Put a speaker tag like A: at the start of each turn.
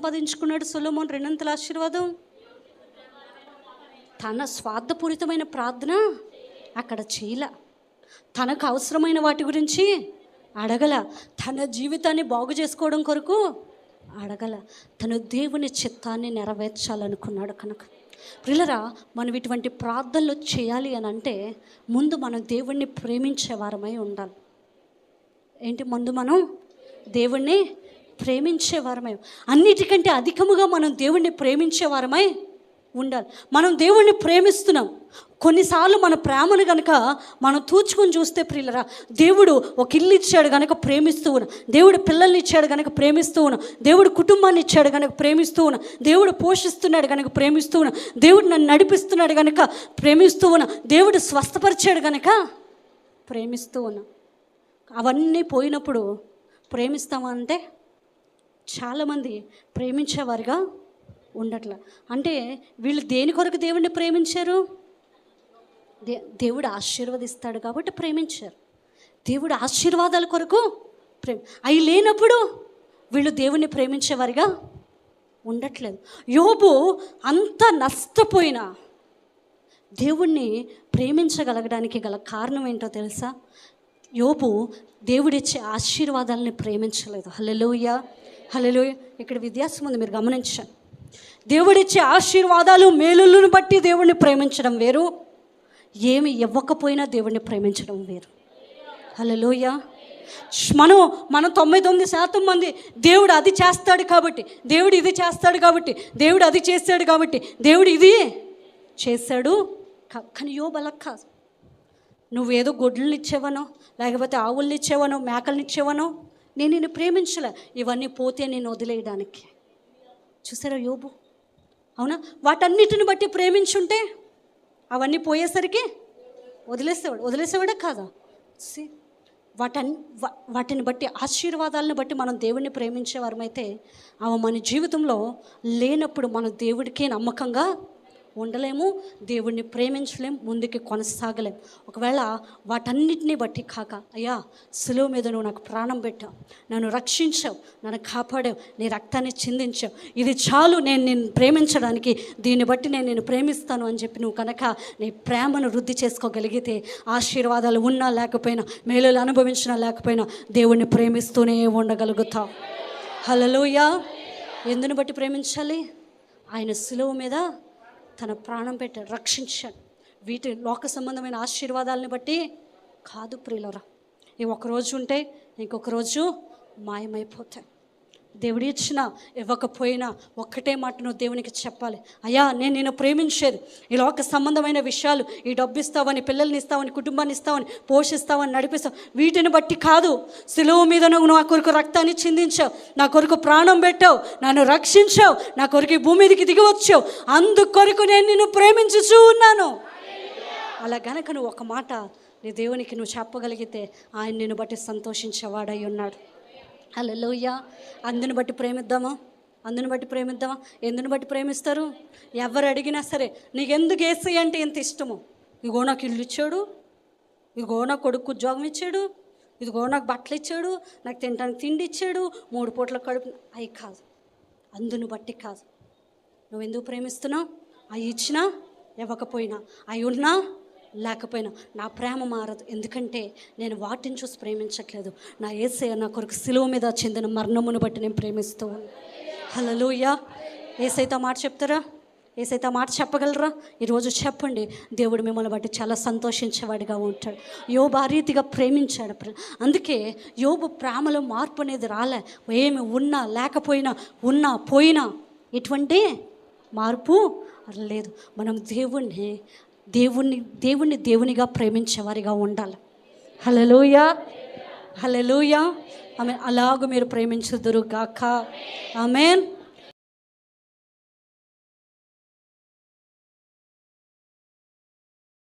A: సంపాదించుకున్నాడు సొలోమోన్ రెండంతల ఆశీర్వాదం. తన స్వార్థపూరితమైన ప్రార్థన అక్కడ చేయల. తనకు అవసరమైన వాటి గురించి అడగల. తన జీవితాన్ని బాగు చేసుకోవడం కొరకు అడగల. తను దేవుని చిత్తాన్ని నెరవేర్చాలనుకున్నాడు కనుక. ప్రిల్లరా మనం ఇటువంటి ప్రార్థనలు చేయాలి అని అంటే ముందు మనం దేవుణ్ణి ప్రేమించే వారమై ఉండాలి. ఏంటి? ముందు మనం దేవుణ్ణి ప్రేమించేవారమై అన్నిటికంటే అధికముగా మనం దేవుణ్ణి ప్రేమించేవారమై ఉండాలి. మనం దేవుణ్ణి ప్రేమిస్తున్నాం. కొన్నిసార్లు మన ప్రేమను కనుక మనం తూచుకొని చూస్తే ప్రియులరా దేవుడు ఒక ఇల్లు ఇచ్చాడు కనుక ప్రేమిస్తూ ఉన్నా. దేవుడు పిల్లల్ని ఇచ్చాడు కనుక ప్రేమిస్తూ ఉన్నా. దేవుడు కుటుంబాన్ని ఇచ్చాడు కనుక ప్రేమిస్తూ ఉన్నా. దేవుడు పోషిస్తున్నాడు కనుక ప్రేమిస్తూ ఉన్నా. దేవుడు నన్ను నడిపిస్తున్నాడు కనుక ప్రేమిస్తూ ఉన్నా. దేవుడు స్వస్థపరిచాడు కనుక ప్రేమిస్తూ ఉన్నా. అవన్నీ పోయినప్పుడు ప్రేమిస్తామా అంటే చాలామంది ప్రేమించేవారుగా ఉండట్ల. అంటే వీళ్ళు దేని కొరకు దేవుణ్ణి ప్రేమించారు? దే దేవుడు ఆశీర్వదిస్తాడు కాబట్టి ప్రేమించారు. దేవుడు ఆశీర్వాదాల కొరకు ప్రేమ అవి లేనప్పుడు వీళ్ళు దేవుణ్ణి ప్రేమించేవారిగా ఉండట్లేదు. యోబు అంత నష్టపోయినా దేవుణ్ణి ప్రేమించగలగడానికి గల కారణం ఏంటో తెలుసా? యోబు దేవుడిచ్చే ఆశీర్వాదాలని ప్రేమించలేదు. హలో హలో ఇక్కడ వ్యత్యాసం ఉంది మీరు గమనించండి దేవుడిచ్చే ఆశీర్వాదాలు మేలులను బట్టి దేవుణ్ణి ప్రేమించడం వేరు. ఏమి ఇవ్వకపోయినా దేవుణ్ణి ప్రేమించడం వేరు. హలోయ మనం మనం తొంభై తొమ్మిది శాతం మంది దేవుడు అది చేస్తాడు కాబట్టి దేవుడు ఇది చేస్తాడు కాబట్టి దేవుడు అది చేస్తాడు కాబట్టి దేవుడు ఇది చేశాడు కా- కానీ యోబు అలా కాదు. నువ్వేదో గొడ్లను ఇచ్చేవనో లేకపోతే ఆవుల్ని ఇచ్చేవనో మేకలను ఇచ్చేవనో నేను నిన్ను ప్రేమించలే. ఇవన్నీ పోతే నేను వదిలేయడానికి. చూసారా యోబు? అవునా? వాటన్నిటిని బట్టి ప్రేమించుంటే అవన్నీ పోయేసరికి వదిలేసేవాడు. వదిలేసేవాడే కాదా? See? వాటన్ వాటిని బట్టి ఆశీర్వాదాలను బట్టి మనం దేవుణ్ణి ప్రేమించేవారమైతే అవి మన జీవితంలో లేనప్పుడు మన దేవుడికే నమ్మకంగా ఉండలేము దేవుణ్ణి ప్రేమించలేం ముందుకి కొనసాగలేం. ఒకవేళ వాటన్నిటిని బట్టి కాక అయ్యా సులువు మీద నువ్వు నాకు ప్రాణం పెట్టావు నన్ను రక్షించావు నన్ను కాపాడావు నీ రక్తాన్ని చిందించావు ఇది చాలు నేను నిన్ను ప్రేమించడానికి దీన్ని బట్టి నేను నేను ప్రేమిస్తాను అని చెప్పి నువ్వు కనుక నీ ప్రేమను వృద్ధి చేసుకోగలిగితే ఆశీర్వాదాలు ఉన్నా లేకపోయినా మేలులు అనుభవించినా లేకపోయినా దేవుణ్ణి ప్రేమిస్తూనే ఉండగలుగుతావు. హలలోయ ఎందుని బట్టి ప్రేమించాలి? ఆయన సులువు మీద తన ప్రాణం పెట్టాడు రక్షించాడు. వీటి లోక సంబంధమైన ఆశీర్వాదాలను బట్టి కాదు ప్రియులరా ఇవి ఒకరోజు ఉంటే ఇంకొక రోజు మాయమైపోతాయి దేవుడు ఇచ్చినా ఇవ్వకపోయినా ఒక్కటే మాట నువ్వు దేవునికి చెప్పాలి. అయ్యా నేను నేను ప్రేమించేది. ఈ లోక సంబంధమైన విషయాలు ఈ డబ్బు ఇస్తావని పిల్లల్ని ఇస్తావని కుటుంబాన్ని ఇస్తావని పోషిస్తావని నడిపిస్తావు. వీటిని బట్టి కాదు సులువు మీద నువ్వు నా కొరకు రక్తాన్ని చిందించావు. నా కొరకు ప్రాణం పెట్టావు. నన్ను రక్షించావు. నా కొరకు ఈ భూమి మీదకి దిగి వచ్చావు. అందుకొరకు నేను నిన్ను ప్రేమించుచూ ఉన్నాను. అలా గనక నువ్వు ఒక మాట నీ దేవునికి నువ్వు చెప్పగలిగితే ఆయన నిన్ను బట్టి సంతోషించేవాడై ఉన్నాడు. హల్లెలూయ. అందుని బట్టి ప్రేమిద్దామా? అందుని బట్టి ప్రేమిద్దామా? ఎందుని బట్టి ప్రేమిస్తారు? ఎవరు అడిగినా సరే నీకెందుకు ఏసీ అంటే ఎంత ఇష్టము? ఇగో నాకు ఇల్లు ఇచ్చాడు. ఇదిగో నాకు కొడుకు ఉద్యోగం ఇచ్చాడు. ఇదిగో నాకు బట్టలు ఇచ్చాడు. నాకు తినడానికి తిండి ఇచ్చాడు. మూడు పూట్ల కడుపు అవి కాదు. అందుని బట్టి కాదు. నువ్వు ఎందుకు ప్రేమిస్తున్నావు? అవి ఇచ్చినా ఇవ్వకపోయినా. అవి ఉన్నా లేకపోయినా నా ప్రేమ మారదు. ఎందుకంటే నేను వాటిని చూసి ప్రేమించట్లేదు. నా ఏసయ్య నా కొరకు సిలువ మీద చెందిన మరణమును బట్టి నేను ప్రేమిస్తూ హలో లూయ ఏసైతే మాట చెప్తారా? ఏసైతే మాట చెప్పగలరా? ఈరోజు చెప్పండి. దేవుడు మిమ్మల్ని బట్టి చాలా సంతోషించేవాడిగా ఉంటాడు. యోబు ఆ రీతిగా ప్రేమించాడు అందుకే యోబు ప్రేమలో మార్పు అనేది రాలే. ఏమి ఉన్నా లేకపోయినా ఉన్నా పోయినా ఎటువంటి మార్పు లేదు. మనం దేవుణ్ణి దేవుణ్ణి దేవుణ్ణి దేవునిగా ప్రేమించేవారిగా ఉండాలి. హలలోయ హలలోయ ఆమె అలాగ మీరు ప్రేమించుదురు గాక ఆమెన్.